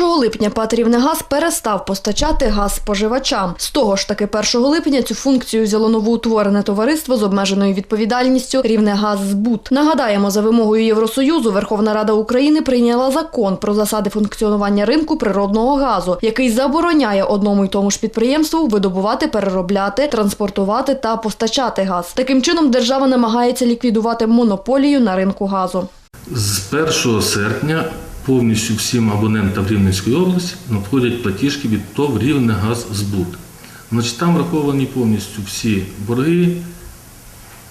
1 липня Патрівнегаз перестав постачати газ споживачам. З того ж таки 1 липня цю функцію взяло новоутворене товариство з обмеженою відповідальністю Рівнегаз Збут. Нагадаємо, за вимогою Євросоюзу Верховна Рада України прийняла закон про засади функціонування ринку природного газу, який забороняє одному й тому ж підприємству видобувати, переробляти, транспортувати та постачати газ. Таким чином держава намагається ліквідувати монополію на ринку газу. З 1 серпня повністю всім абонентам Рівненської області надходять платіжки від ТОВ «Рівнегаззбут». Значить, там враховані повністю всі борги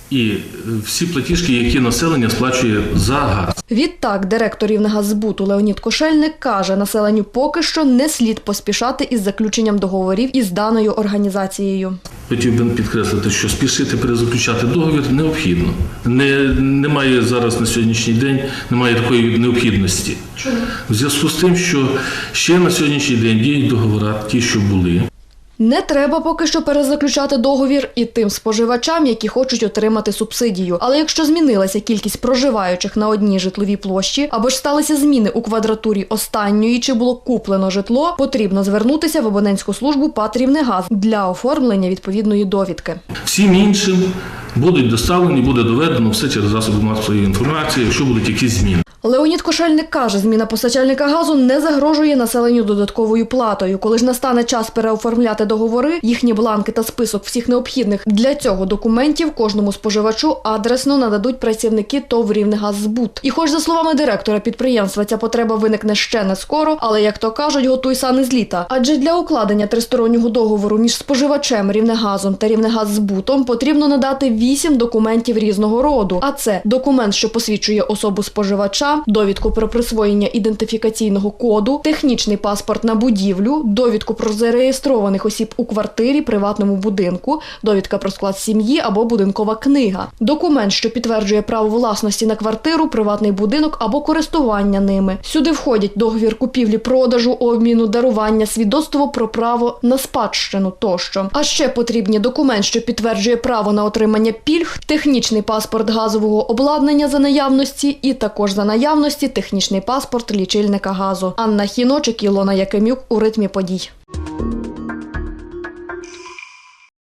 і е, всі платіжки, які населення сплачує за газ. Відтак, директор Рівнегазбуту Леонід Кошельник каже, населенню поки що не слід поспішати із заключенням договорів із даною організацією. Хотів би підкреслити, що спішити перезаключати договір необхідно. Не, немає зараз на сьогоднішній день немає такої необхідності. Чому? В зв'язку з тим, що ще на сьогоднішній день діють договори, ті, що були. Не треба поки що перезаключати договір і тим споживачам, які хочуть отримати субсидію. Але якщо змінилася кількість проживаючих на одній житловій площі, або ж сталися зміни у квадратурі останньої, чи було куплено житло, потрібно звернутися в абонентську службу Патрівнегаз для оформлення відповідної довідки. Всім іншим будуть доставлені, буде доведено все через засоби масової інформації, якщо будуть якісь зміни. Леонід Кошельник каже, зміна постачальника газу не загрожує населенню додатковою платою. Коли ж настане час переоформляти договори, їхні бланки та список всіх необхідних для цього документів кожному споживачу адресно нададуть працівники ТОВ «Рівнегаззбут». І хоч за словами директора підприємства ця потреба виникне ще не скоро, але як то кажуть, готуй сани з літа. Адже для укладення тристороннього договору між споживачем Рівнегазом та Рівнегаззбутом потрібно надати вісім документів різного роду. А це документ, що посвідчує особу споживача, довідку про присвоєння ідентифікаційного коду, технічний паспорт на будівлю, довідку про зареєстрованих осіб у квартирі, приватному будинку, довідка про склад сім'ї або будинкова книга, документ, що підтверджує право власності на квартиру, приватний будинок або користування ними. Сюди входять договір купівлі, продажу, обміну, дарування, свідоцтво про право на спадщину тощо. А ще потрібні документ, що підтверджує право на отримання пільг, технічний паспорт газового обладнання за наявності, і також за наявності технічний паспорт лічильника газу. Анна Хіночик, Ілона Якимюк у ритмі подій.